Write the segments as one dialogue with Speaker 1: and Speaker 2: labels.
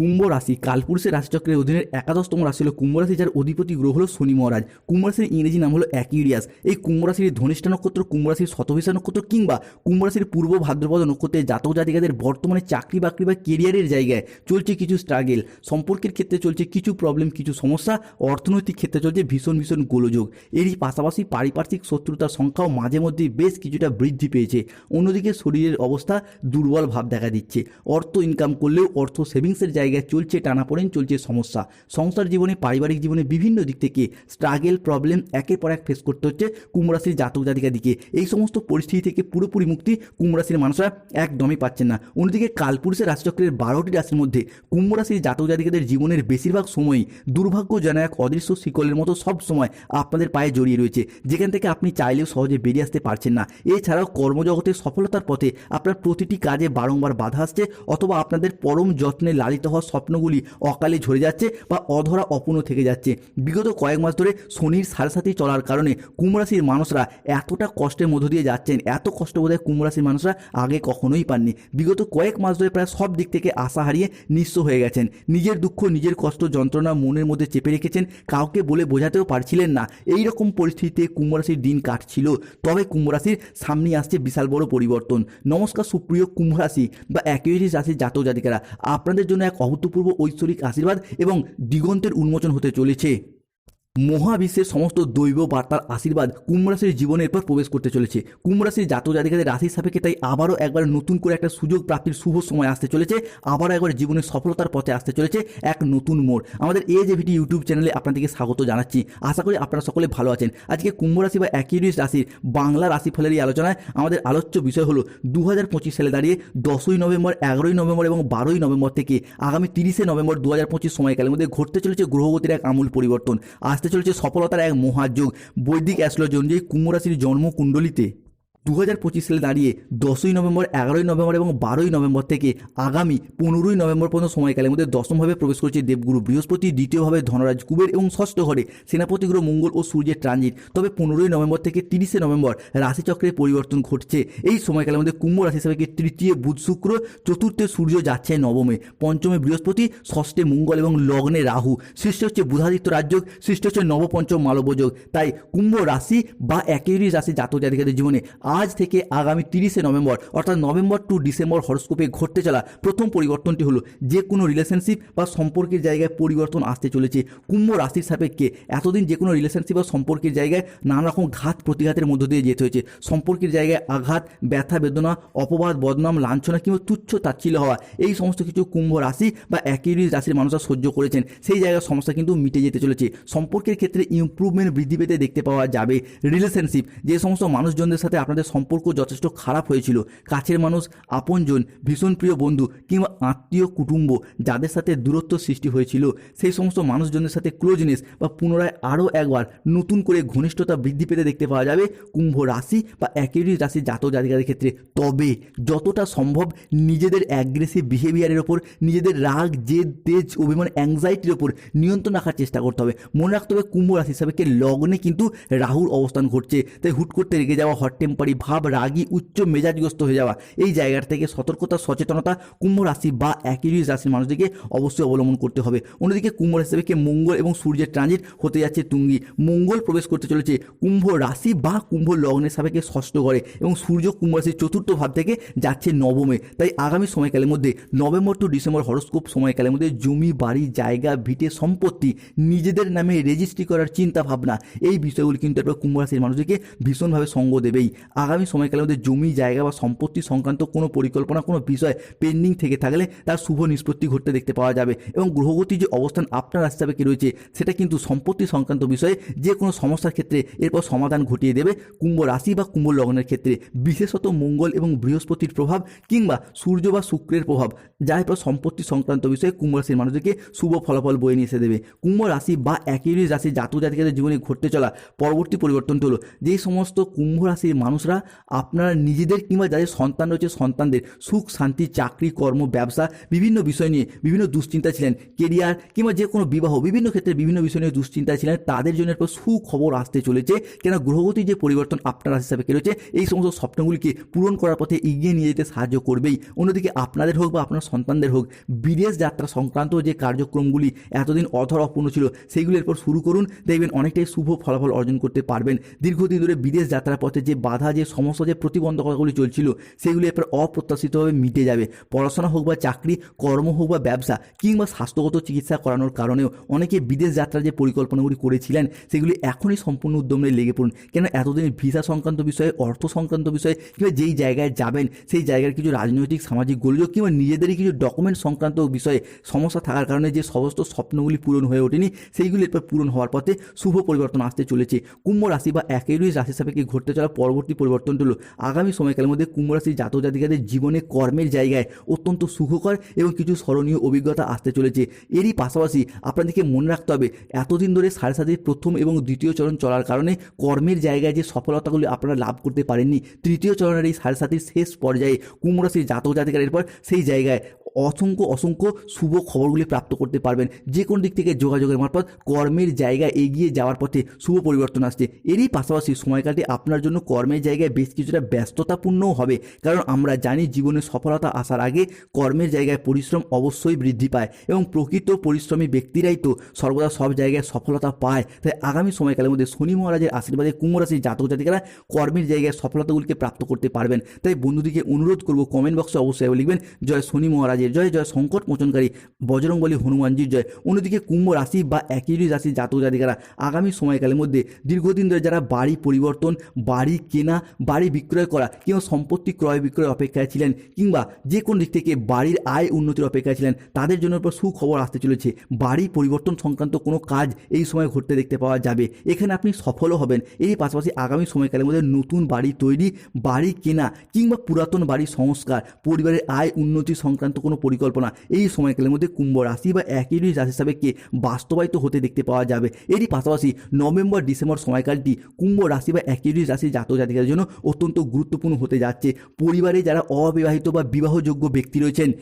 Speaker 1: কুম্ভ রাশি কালপুরুষের রাশিচক্রের অধীনের একাদশতম রাশি হলো কুম্ভ রাশি, যার অধিপতি গ্রহ হলো শনি মহারাজ। কুম্ভ রাশির ইংরেজি নাম হলো অ্যাকিউরিয়াস। এই কুম্ভ রাশির ধনিষ্ঠা নক্ষত্র, কুম্ভ রাশির শতভিষা নক্ষত্র কিংবা কুম্ভ রাশির পূর্ব ভাদ্রপদ নক্ষত্রের জাতক জাতিকাদের বর্তমানে চাকরি বাকরি বা কেরিয়ারের জায়গায় চলছে কিছু স্ট্রাগেল সম্পর্কের ক্ষেত্রে চলছে কিছু প্রবলেম কিছু সমস্যা, অর্থনৈতিক ক্ষেত্রে চলছে ভীষণ ভীষণ গোলযোগ। এরই পাশাপাশি পারিপার্শ্বিক শত্রুতার সংখ্যাও মাঝে মধ্যে বেশ কিছুটা বৃদ্ধি পেয়েছে। অন্যদিকে শরীরের অবস্থা দুর্বল ভাব দেখা দিচ্ছে। অর্থ ইনকাম করলেও অর্থ সেভিংসের জায়গায় চলছে টানাপোড়েন চলছে সমস্যা। সংসার জীবনে, পারিবারিক জীবনে বিভিন্ন দিক থেকে স্ট্রাগেল প্রবলেম একের পর এক ফেস করতে হচ্ছে কুমরাশির জাতক জাতিকা দিকে। এই সমস্ত পরিস্থিতি থেকে পুরোপুরি মুক্তি কুমরাশির মানুষরা একদমই পাচ্ছেন না। অন্যদিকে কালপুরুষের রাশিচক্রের বারোটি রাশির মধ্যে কুম্ভরাশির জাতক জাতিকাদের জীবনের বেশিরভাগ সময়ই দুর্ভাগ্য যেন এক অদৃশ্য শিকলের মতো সব সময় আপনাদের পায়ে জড়িয়ে রয়েছে। যেখান থেকে আপনি চাইলেও সহজে বেরিয়ে আসতে পারছেন না। এছাড়াও কর্মজগতে সফলতার পথে আপনার প্রতিটি কাজে বারংবার বাধা আসছে অথবা আপনাদের পরম যত্নে লালিত হওয়া স্বপ্নগুলি অকালে ঝরে যাচ্ছে বা অধরা অপূর্ণ থেকে যাচ্ছে। বিগত কয়েক মাস ধরে শনির সাড়ে সাথে চলার কারণে কুম্ভরাশির মানুষরা এতটা কষ্টের মধ্য দিয়ে যাচ্ছেন, এত কষ্ট বোধহয় কুম্ভরাশির মানুষরা আগে কখনোই পাননি। বিগত কয়েক মাস ধরে প্রায় সব দিক থেকে আশা হারিয়ে নিঃস্ব হয়ে গেছেন। নিজের দুঃখ, নিজের কষ্ট, যন্ত্রণা মনের মধ্যে চেপে রেখেছেন, কাউকে বলে বোঝাতেও পারছিলেন না। এই রকম পরিস্থিতিতে কুম্ভরাশির দিন কাটছিল। তবে কুম্ভরাশির সামনে আসছে বিশাল বড় পরিবর্তন। নমস্কার সুপ্রিয় কুম্ভরাশি বা অ্যাকুয়ারিস রাশির জাতক জাতিকারা, আপনাদের জন্য এক অভূতপূর্ব ঐশ্বরিক আশীর্বাদ এবং দিগন্তের উন্মোচন হতে চলেছে। মহাবিশ্বের সমস্ত দৈব বার্তার আশীর্বাদ কুম্ভরাশির জীবনের পর প্রবেশ করতে চলেছে। কুম্ভরাশির জাতক জাতিকাদের রাশির সাপেক্ষে তাই আবারও একবার নতুন করে একটা সুযোগ প্রাপ্তির শুভ সময় আসতে চলেছে। আবারও একবার জীবনের সফলতার পথে আসতে চলেছে এক নতুন মোড়। আমাদের এ যে ভিটি ইউটিউব চ্যানেলে আপনাদেরকে স্বাগত জানাচ্ছি। আশা করি আপনারা সকলে ভালো আছেন। আজকে কুম্ভ রাশি বা অ্যাকিউরিস রাশির বাংলা রাশিফলের এই আলোচনায় আমাদের আলোচ্য বিষয় হলো দু হাজার পঁচিশ সালে দাঁড়িয়ে দশই নভেম্বর, এগারোই নভেম্বর এবং বারোই নভেম্বর থেকে আগামী তিরিশে নভেম্বর দু হাজার পঁচিশ সময়কালের মধ্যে ঘটতে চলেছে গ্রহগতির এক আমূল পরিবর্তন। আসতে চলেছে সফলতার এক মহাযোগ। বৈদিক অ্যাস্ট্রোলজি অনুযায়ী কুম্ভ রাশির জন্মকুণ্ডলিতে। দু হাজার পঁচিশ সালে দাঁড়িয়ে দশই নভেম্বর, এগারোই নভেম্বর এবং বারোই নভেম্বর থেকে আগামী পনেরোই নভেম্বর পর্যন্ত সময়কালের মধ্যে দশমভাবে প্রবেশ করেছে দেবগুরু বৃহস্পতি, দ্বিতীয়ভাবে ধনরাজ কুবের এবং ষষ্ঠ ঘরে সেনাপতি গ্রহ মঙ্গল ও সূর্যের ট্রানজিট। তবে পনেরোই নভেম্বর থেকে তিরিশে নভেম্বর রাশিচক্রের পরিবর্তন ঘটছে। এই সময়কালের মধ্যে কুম্ভ রাশি হিসাবে তৃতীয় বুধ শুক্র, চতুর্থে সূর্য যাচ্ছে নবমে, পঞ্চমে বৃহস্পতি, ষষ্ঠে মঙ্গল এবং লগ্নে রাহু। সৃষ্টি হচ্ছে বুধাদিত্য রাজ্য সৃষ্টি হচ্ছে নবপঞ্চম মালবযোগ তাই কুম্ভ রাশি বা একেরই রাশি জাতক জাতিকাদের জীবনে আজ থেকে আগামী তিরিশে নভেম্বর, অর্থাৎ নভেম্বর টু ডিসেম্বর হরস্কোপে ঘটতে চলা প্রথম পরিবর্তনটি হলো যে কোনো রিলেশনশিপ বা সম্পর্কের জায়গায় পরিবর্তন আসতে চলেছে। কুম্ভ রাশির সাপেক্ষে এতদিন যে কোনো রিলেশনশিপ বা সম্পর্কের জায়গায় নানা রকম ঘাত প্রতিঘাতের মধ্য দিয়ে যেতে হয়েছে। সম্পর্কের জায়গায় আঘাত, ব্যথা, বেদনা, অপবাদ, বদনাম, লাঞ্ছনা কিংবা তুচ্ছ তাচ্ছিল্য হওয়া, এই সমস্ত কিছু কুম্ভ রাশি বা একই রাশির মানুষরা সহ্য করেছেন। সেই জায়গার সমস্যা কিন্তু মিটে যেতে চলেছে। সম্পর্কের ক্ষেত্রে ইমপ্রুভমেন্ট বৃদ্ধি পেতে দেখতে পাওয়া যাবে। রিলেশনশিপ যে সমস্ত মানুষজনদের সাথে আপনাদের সম্পর্ক যথেষ্ট খারাপ হয়েছিল। কাছের মানুষ, আপনজন, ভীষণ প্রিয় বন্ধু কিংবা আত্মীয় কুটুম্ব যাদের সাথে দূরত্ব সৃষ্টি হয়েছিল, সেই সমস্ত মানুষজনের সাথে ক্লোজনেস বা পুনরায় আরও একবার নতুন করে ঘনিষ্ঠতা বৃদ্ধি পেতে দেখতে পাওয়া যাবে কুম্ভ রাশি বা একেরই রাশি জাত জাতিকাদের ক্ষেত্রে। তবে যতটা সম্ভব নিজেদের অ্যাগ্রেসিভ বিহেভিয়ারের ওপর, নিজেদের রাগ, জেদ, তেজ, অভিমান অ্যাংজাইটির ওপর নিয়ন্ত্রণ রাখার চেষ্টা করতে হবে। মনে রাখতে হবে কুম্ভ রাশি হিসাবে লগ্নে কিন্তু রাহুর অবস্থান ঘটছে, তাই হুট করতে রেগে যাওয়া হট টেম্পারি ভাব, রাগী, উচ্চ মেজাজগ্রস্ত হয়ে যাওয়া। এই জায়গাটা থেকে সতর্কতা, সচেতনতা, কুম্ভ রাশি বা একই রাশির মানুষদেরকে অবশ্যই অবলম্বন করতে হবে। অন্যদিকে কুম্ভ রাশি মঙ্গল এবং সূর্যের ট্রানজিট হতে যাচ্ছে তুঙ্গি। মঙ্গল প্রবেশ করতে চলেছে। কুম্ভ রাশি বা কুম্ভ লগ্নের সাপেক্ষে ষষ্ঠ ঘরে এবং সূর্য কুম্ভ রাশির চতুর্থ ভাব থেকে যাচ্ছে নবমে। তাই আগামী সময়কালের মধ্যে নভেম্বর টু ডিসেম্বর হরস্কোপ সময়কালের মধ্যে জমি, বাড়ি, জায়গা, ভিটে, সম্পত্তি নিজেদের নামে রেজিস্ট্রি করার চিন্তা ভাবনা এই বিষয়গুলি কিন্তু এরপর কুম্ভ রাশির মানুষদেরকে ভীষণভাবে সঙ্গ দেবেই। আগামী সময়কালের মধ্যে জমি, জায়গা বা সম্পত্তি সংক্রান্ত কোনো পরিকল্পনা, কোনো বিষয় পেন্ডিং থেকে থাকলে তার শুভ নিষ্পত্তি ঘটতে দেখতে পাওয়া যাবে এবং গ্রহগতি যে অবস্থান আপনার রাশি সাপেক্ষে রয়েছে, সেটা কিন্তু সম্পত্তি সংক্রান্ত বিষয়ে যে কোনো সমস্যার ক্ষেত্রে এরপর সমাধান ঘটিয়ে দেবে কুম্ভ রাশি বা কুম্ভ লগ্নের ক্ষেত্রে। বিশেষত মঙ্গল এবং বৃহস্পতির প্রভাব কিংবা সূর্য বা শুক্রের প্রভাব, যা এরপর সম্পত্তি সংক্রান্ত বিষয়ে কুম্ভ রাশির মানুষদেরকে শুভ ফলাফল বয়ে নিয়ে এসে দেবে। কুম্ভ রাশি বা একই রাশি জাতক জাতিকাদের জীবনে ঘটতে চলা পরবর্তী পরিবর্তনটি হলো, যে সমস্ত কুম্ভ রাশির মানুষরা মানুষরা আপনারা নিজেদের কিংবা যাদের সন্তান রয়েছে সন্তানদের সুখ, শান্তি, চাকরি, কর্ম, ব্যবসা, বিভিন্ন বিষয় নিয়ে বিভিন্ন দুশ্চিন্তা ছিলেন কেরিয়ার কিংবা যে কোনো বিবাহ, বিভিন্ন ক্ষেত্রে বিভিন্ন বিষয় নিয়ে দুশ্চিন্তা ছিলেন, তাদের জন্য এরপর সুখবর আসতে চলেছে। কেন গ্রহগতির যে পরিবর্তন আপনার হিসাবে রয়েছে, এই সমস্ত স্বপ্নগুলিকে পূরণ করার পথে এগিয়ে নিয়ে যেতে সাহায্য করবেই। অন্যদিকে আপনাদের হোক বা আপনার সন্তানদের হোক, বিদেশ যাত্রা সংক্রান্ত যে কার্যক্রমগুলি এতদিন অধর অপূর্ণ ছিল সেইগুলি এরপর শুরু করুন। দেখবেন অনেকটাই শুভ ফলাফল অর্জন করতে পারবেন। দীর্ঘদিন ধরে বিদেশ যাত্রার পথে যে বাধা, যে সমস্যা যে প্রতিবন্ধকতাগুলি চলছিল, সেগুলি এরপর অপ্রত্যাশিতভাবে মিটে যাবে। পড়াশোনা হোক বা চাকরি, কর্ম হোক বা ব্যবসা, কিংবা স্বাস্থ্যগত চিকিৎসা করানোর কারণেও অনেকে বিদেশ যাত্রার যে পরিকল্পনাগুলি করেছিলেন, সেগুলি এখনই সম্পূর্ণ উদ্যমে লেগে পড়ুন। কেন এতদিন ভিসা সংক্রান্ত বিষয়ে, অর্থ সংক্রান্ত বিষয়ে, কিংবা যেই জায়গায় যাবেন, সেই জায়গার কিছু রাজনৈতিক, সামাজিক গোলযোগ, কিংবা নিজেদেরই কিছু ডকুমেন্ট সংক্রান্ত বিষয়ে সমস্যা থাকার কারণে যে সমস্ত স্বপ্নগুলি পূরণ হয়ে ওঠেনি, সেইগুলি এরপর পূরণ হওয়ার পথে শুভ পরিবর্তন আসতে চলেছে। কুম্ভ রাশি বা একেরই রাশি সাপেক্ষে ঘটতে চলা পরবর্তী পরিবর্তনটি হলো আগামী সময়কালের মধ্যে কুম্ভরাশির জাতক জাতিকাদের জীবনে কর্মের জায়গায় অত্যন্ত সুখকর এবং কিছু স্মরণীয় অভিজ্ঞতা আসতে চলেছে। এরই পাশাপাশি আপনাদেরকে মনে রাখতে হবে, এতদিন ধরে সাড়ে সাতের প্রথম এবং দ্বিতীয় চরণ চলার কারণে কর্মের জায়গায় যে সফলতাগুলি আপনারা লাভ করতে পারেননি, তৃতীয় চরণের এই সাড়ে সাতের শেষ পর্যায়ে কুম্ভরাশির জাতক জাতিকার এরপর সেই জায়গায় অসংখ্য অসংখ্য শুভ খবরগুলি প্রাপ্ত করতে পারবেন। যে কোনো দিক থেকে যোগাযোগের মারফত কর্মের জায়গায় এগিয়ে যাওয়ার পথে শুভ পরিবর্তন আসছে। এরই পাশাপাশি সময়কালটি আপনার জন্য কর্মের জায়গায় বেশ কিছুটা ব্যস্ততাপূর্ণও হবে। কারণ আমরা জানি জীবনে সফলতা আসার আগে কর্মের জায়গায় পরিশ্রম অবশ্যই বৃদ্ধি পায় এবং প্রকৃত পরিশ্রমী ব্যক্তিরাই তো সর্বদা সব জায়গায় সফলতা পায়। তাই আগামী সময়কালের মধ্যে শনি মহারাজের আশীর্বাদে কুম্ভ রাশির জাতক জাতিকারা কর্মের জায়গায় সফলতাগুলিকে প্রাপ্ত করতে পারবেন। তাই বন্ধুদিকে অনুরোধ করব কমেন্ট বক্সে অবশ্যই লিখবেন, জয় শনি মহারাজের জয় জয় সংকট মোচনকারী, বজরংবলী হনুমানজির জয়। অন্যদিকে কুম্ভ রাশি বা একই রাশির জাতক জাতিকারা আগামী সময়কালের মধ্যে দীর্ঘদিন ধরে যারা বাড়ি পরিবর্তন, বাড়ি কেনা, বাড়ি বিক্রয় করা কিংবা সম্পত্তি ক্রয় বিক্রয় অপেক্ষায় ছিলেন কিংবা যে কোনো দিক থেকে বাড়ির আয় উন্নতির অপেক্ষায় ছিলেন, তাদের জন্য এরপর সুখবর আসতে চলেছে। বাড়ি পরিবর্তন সংক্রান্ত কোনো কাজ এই সময় ঘটতে দেখতে পাওয়া যাবে। এখানে আপনি সফলও হবেন। এরই পাশাপাশি আগামী সময়কালের মধ্যে নতুন বাড়ি তৈরি, বাড়ি কেনা কিংবা পুরাতন বাড়ি সংস্কার, পরিবারের আয় উন্নতি সংক্রান্ত কোনো পরিকল্পনা। এই সময়কালের মধ্যে কুম্ভ রাশি বা একই রাশি সাপেক্ষে বাস্তবায়িত হতে দেখতে পাওয়া যাবে। এরই পাশাপাশি নভেম্বর, ডিসেম্বর সময়কালটি কুম্ভ রাশি বা একই রাশি জাতক জাতিকার জন্য অত্যন্ত গুরুত্বপূর্ণ হতে যাচ্ছে। পরিবারে যারা অবিবাহিত বা বিবাহযোগ্য ব্যক্তি রয়েছেন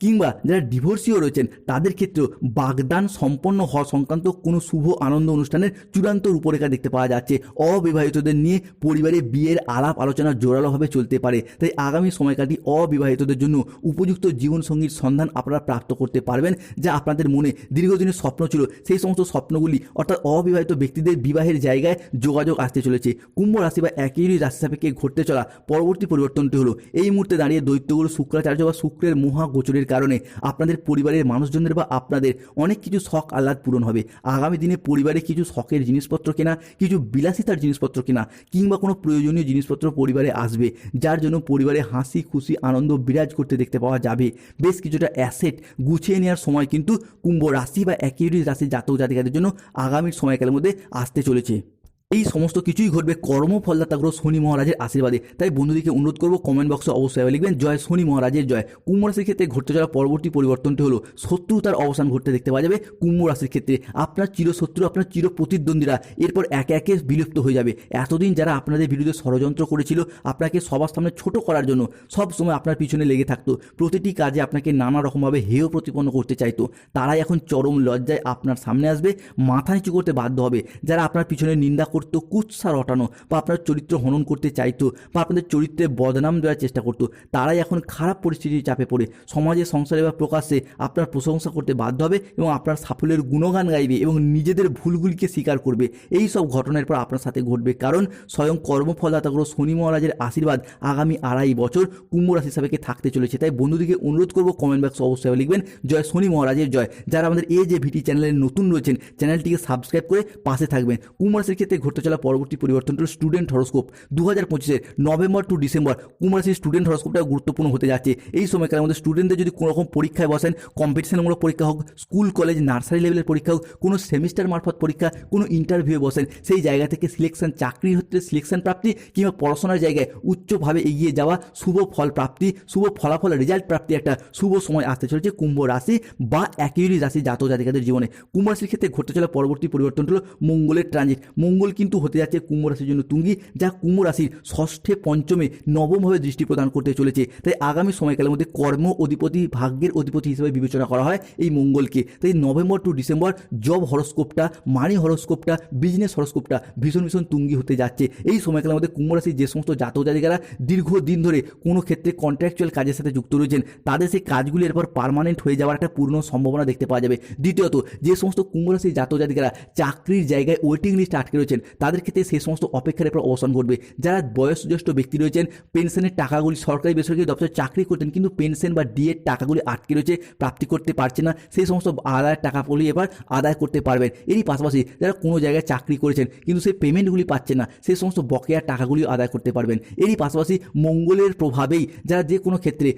Speaker 1: কিংবা যারা ডিভোর্সিও রয়েছেন, তাদের ক্ষেত্রেও বাগদান সম্পন্ন হওয়া সংক্রান্ত কোনো শুভ আনন্দ অনুষ্ঠানের চূড়ান্ত রূপরেখা দেখতে পাওয়া যাচ্ছে। অবিবাহিতদের নিয়ে পরিবারে বিয়ের আলাপ আলোচনা জোরালোভাবে চলতে পারে। তাই আগামী সময়কালটি অবিবাহিতদের জন্য উপযুক্ত জীবনসঙ্গীর সন্ধান আপনারা প্রাপ্ত করতে পারবেন, যা আপনাদের মনে দীর্ঘদিনের স্বপ্ন ছিল। সেই সমস্ত স্বপ্নগুলি, অর্থাৎ অবিবাহিত ব্যক্তিদের বিবাহের জায়গায় যোগাযোগ আসতে চলেছে। কুম্ভ রাশি বা একই রাশি সাপেক্ষে ঘটতে চলা পরবর্তী পরিবর্তনটি হলো, এই মুহূর্তে দাঁড়িয়ে দৈত্যগুরু শুক্রাচার্য বা শুক্রের মহাগোচরের কারণে আপনাদের পরিবারের মানুষজনদের বা আপনাদের অনেক কিছু শখ আহ্লাদ পূরণ হবে। আগামী দিনে পরিবারে কিছু শখের জিনিসপত্র কেনা, কিছু বিলাসিতার জিনিসপত্র কেনা, কিংবা কোনো প্রয়োজনীয় জিনিসপত্র পরিবারে আসবে, যার জন্য পরিবারে হাসি, খুশি, আনন্দ, বিরাজ করতে দেখতে পাওয়া যাবে। বেশ কিছুটা অ্যাসেট গুছিয়ে নেওয়ার সময় কিন্তু কুম্ভ রাশি বা একই রাশির জাতক জাতিকাদের জন্য আগামীর সময়কালের মধ্যে আসতে চলেছে। এই সমস্ত কিছুই ঘটবে কর্মফলদাতা গ্রহ শনি মহারাজের আশীর্বাদে। তাই বন্ধুদিকে অনুরোধ করব কমেন্ট বক্সে অবশ্যই লিখবেন, জয় শনি মহারাজের জয়। কুম্ভ রাশির ক্ষেত্রে ঘটতে চলা পরবর্তী পরিবর্তনটি হলো, শত্রুতার অবসান ঘটতে দেখতে পাওয়া যাবে কুম্ভ রাশির ক্ষেত্রে। আপনার চিরশত্রু আপনার চির প্রতিদ্বন্দ্বীরা, এরপর একে একে বিলুপ্ত হয়ে যাবে। এতদিন যারা আপনাদের বিরুদ্ধে ষড়যন্ত্র করেছিল, আপনাকে সবার সামনে ছোট করার জন্য সব সময় আপনার পিছনে লেগে থাকতো। প্রতিটি কাজে আপনাকে নানা রকমভাবে হেয় প্রতিপন্ন করতে চাইতো। তারাই এখন চরম লজ্জায় আপনার সামনে আসবে, মাথা নিচু করতে বাধ্য হবে। যারা আপনার পিছনে নিন্দা করতো কুৎসা রটানো, বা আপনার চরিত্র হনন করতে চাইতো, বা আপনাদের চরিত্রে বদনাম দেওয়ার চেষ্টা করতো, তারাই এখন খারাপ পরিস্থিতির চাপে পড়ে। সমাজে, সংসারে বা প্রকাশ্যে আপনার প্রশংসা করতে বাধ্য হবে এবং আপনার সাফল্যের গুণগান গাইবে এবং নিজেদের ভুলগুলিকে স্বীকার করবে। এই সব ঘটনার পর আপনার সাথে ঘটবে, কারণ স্বয়ং কর্মফলদাতা গ্রহ শনি মহারাজের আশীর্বাদ আগামী আড়াই বছর কুম্ভ রাশি সাপেক্ষে থাকতে চলেছে। তাই বন্ধুদিকে অনুরোধ করব কমেন্ট বক্সে অবশ্যই লিখবেন, জয় শনি মহারাজের জয়। যারা আমাদের এই যে ভিটি চ্যানেলে নতুন রয়েছেন চ্যানেলটিকে সাবস্ক্রাইব করে পাশে থাকবেন। কুম্ভ রাশির ক্ষেত্রে ঘটতে চলা পরবর্তী পরিবর্তনটি স্টুডেন্ট হরস্কোপ দু হাজার পঁচিশের নভেম্বর টু ডিসেম্বর কুম্ভ রাশির স্টুডেন্ট হরস্কোপটা গুরুত্বপূর্ণ হতে যাচ্ছে। এই সময়কালের মধ্যে স্টুডেন্টদের যদি কোনো রকম পরীক্ষায় বসেন কম্পিটিশনমূলক পরীক্ষা হোক স্কুল কলেজ নার্সারি লেভেলের পরীক্ষা হোক, কোনো সেমিস্টার মারফত পরীক্ষা, কোনো ইন্টারভিউ বসেন, সেই জায়গা থেকে সিলেকশন চাকরি হতে সিলেকশন প্রাপ্তি কিংবা পড়াশোনার জায়গায় উচ্চভাবে এগিয়ে যাওয়া শুভ ফল প্রাপ্তি, শুভ ফলাফল রেজাল্ট প্রাপ্তি একটা শুভ সময় আসতে চলেছে কুম্ভ রাশি বা একই রাশি জাতক জাতিকাদের জীবনে। কুম্ভ রাশির ক্ষেত্রে ঘটতে চলা পরবর্তী পরিবর্তন হলো মঙ্গলের ট্রানজিট মঙ্গল কিন্তু হতে যাচ্ছে কুম্ভ রাশির জন্য তুঙ্গি, যা কুম্ভ রাশির ষষ্ঠে, পঞ্চমে নবমভাবে দৃষ্টি প্রদান করতে চলেছে। তাই আগামী সময়কালের মধ্যে কর্ম অধিপতি, ভাগ্যের অধিপতি হিসেবে বিবেচনা করা হয় এই মঙ্গলকে। তাই নভেম্বর টু ডিসেম্বর জব হরস্কোপটা, মানি হরস্কোপটা বিজনেস হরস্কোপটা ভীষণ ভীষণ তুঙ্গি হতে যাচ্ছে। এই সময়কালের মধ্যে কুম্ভ রাশির যে সমস্ত জাতক জাতিকারা দীর্ঘদিন ধরে কোনো ক্ষেত্রে কন্ট্রাকচুয়াল কাজের সাথে যুক্ত রয়েছেন, তাদের সেই কাজগুলি এরপর পার্মানেন্ট হয়ে যাওয়ার একটা পূর্ণ সম্ভাবনা দেখতে পাওয়া যাবে। দ্বিতীয়ত, যে সমস্ত কুম্ভ রাশির জাতক জাতিকারা চাকরির জায়গায় ওয়েটিং লিস্ট আটকে রয়েছেন তাদের ক্ষেত্রে সেই সমস্ত অপেক্ষার এরপর অবসান ঘটবে। যারা বয়সজ্যেষ্ঠ ব্যক্তি রয়েছেন, পেনশনের টাকাগুলি সরকারি বেসরকারি দপ্তরে চাকরি করতেন কিন্তু পেনশন বা ডিএর টাকাগুলি আটকে রয়েছে, প্রাপ্তি করতে পারছে না। সেই সমস্ত আদায়ের টাকাগুলি এবার আদায় করতে পারবেন। এরই পাশাপাশি যারা কোনো জায়গায় চাকরি করেছেন কিন্তু সেই পেমেন্টগুলি পাচ্ছে না, সেই সমস্ত বকেয়ার টাকাগুলি আদায় করতে পারবেন। এরই পাশাপাশি মঙ্গলের প্রভাবেই যারা যে কোনো ক্ষেত্রে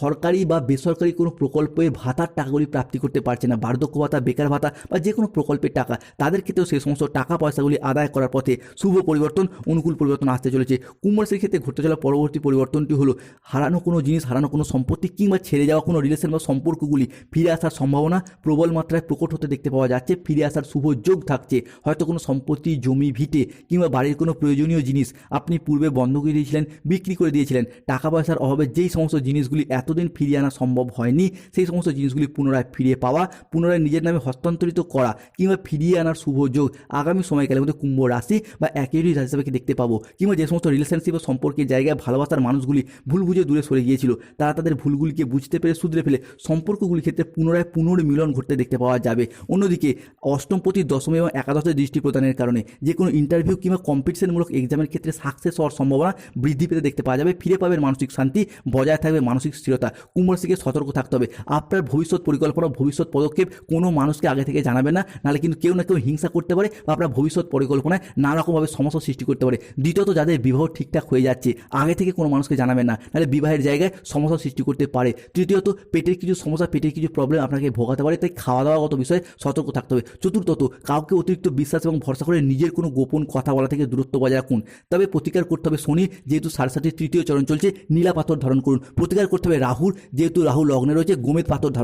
Speaker 1: সরকারি বা বেসরকারি কোনো প্রকল্পের ভাতার টাকাগুলি প্রাপ্তি করতে পারছে না, বার্ধক্য ভাতা, বেকার ভাতা বা যে কোনো প্রকল্পের টাকা, তাদের ক্ষেত্রেও সেই সমস্ত টাকা পয়সাগুলি আদায় করার পথে শুভ পরিবর্তন, অনুকূল পরিবর্তন আসতে চলেছে। কুম্ভ রাশির ক্ষেত্রে ঘটতে চলা পরবর্তী পরিবর্তনটি হলো হারানো কোনো জিনিস, হারানো কোনো সম্পত্তি কিংবা ছেড়ে যাওয়া কোনো রিলেশন বা সম্পর্কগুলি ফিরে আসার সম্ভাবনা প্রবল মাত্রায় প্রকট হতে দেখতে পাওয়া যাচ্ছে। ফিরে আসার শুভ যোগ থাকছে। হয়তো কোনো সম্পত্তি, জমি, ভিটে কিংবা বাড়ির কোনো প্রয়োজনীয় জিনিস আপনি পূর্বে বন্ধ করে দিয়েছিলেন, বিক্রি করে দিয়েছিলেন। টাকা পয়সার অভাবে যেই সমস্ত জিনিসগুলি এতদিন ফিরিয়ে আনা সম্ভব হয়নি, সেই সমস্ত জিনিসগুলি পুনরায় ফিরিয়ে পাওয়া, পুনরায় নিজের নামে হস্তান্তরিত করা কিংবা ফিরিয়ে আনার শুভ যোগ আগামী সময়কালের মধ্যে কুম্ভ রাশি বা একই রাশি হিসাবে দেখতে পাবো। কিংবা যে সমস্ত রিলেশনশিপ সম্পর্কের জায়গায় ভালোবাসার মানুষগুলি ভুল বুঝে দূরে সরে গিয়েছিল। তারা তাদের ভুলগুলিকে বুঝতে পেরে শুধরে ফেলে সম্পর্কগুলির ক্ষেত্রে পুনরায় পুনর্মিলন ঘটতে দেখতে পাওয়া যাবে। অন্যদিকে অষ্টমপতি দশম এবং একাদশের দৃষ্টি প্রদানের কারণে যে কোনো ইন্টারভিউ কিংবা কম্পিটিশনমূলক এক্সামের ক্ষেত্রে সাকসেস হওয়ার সম্ভাবনা বৃদ্ধি পেতে দেখতে পাওয়া যাবে। ফিরে পাবেন মানসিক শান্তি, বজায় থাকবে মানসিক স্থিরতা কুম্ভ রাশিকে সতর্ক থাকতে হবে। আপনার ভবিষ্যৎ পরিকল্পনা, ভবিষ্যৎ পদক্ষেপ কোনো মানুষকে আগে থেকে জানাবে না, নাহলে কিন্তু কেউ না কেউ হিংসা করতে পারে বা আপনার ভবিষ্যৎ পরিকল্পনায় নানা রকমভাবে সমস্যা সৃষ্টি করতে পারে। দ্বিতীয়ত, যাদের বিবাহ ঠিকঠাক হয়ে যাচ্ছে, আগে থেকে কোনো মানুষকে জানাবেন না, নাহলে বিবাহের জায়গায় সমস্যা সৃষ্টি করতে পারে। তৃতীয়ত, পেটের কিছু সমস্যা, পেটের কিছু প্রবলেম আপনাকে ভোগাতে পারে, তাই খাওয়া দাওয়াগত বিষয়ে সতর্ক থাকতে হবে। চতুর্থত, কাউকে অতিরিক্ত বিশ্বাস এবং ভরসা করে নিজের কোনো গোপন কথা বলা থেকে দূরত্ব বজায় রাখুন। তবে প্রতিকার করতে হবে শনি, যেহেতু সাড়ে সাতির তৃতীয় চরণ চলছে, নীলা পাথর ধারণ করুন। প্রতিকার করতে হবে রাহুর, যেহেতু রাহু লগ্নে রয়েছে, গোমেদ পাথর ধারণ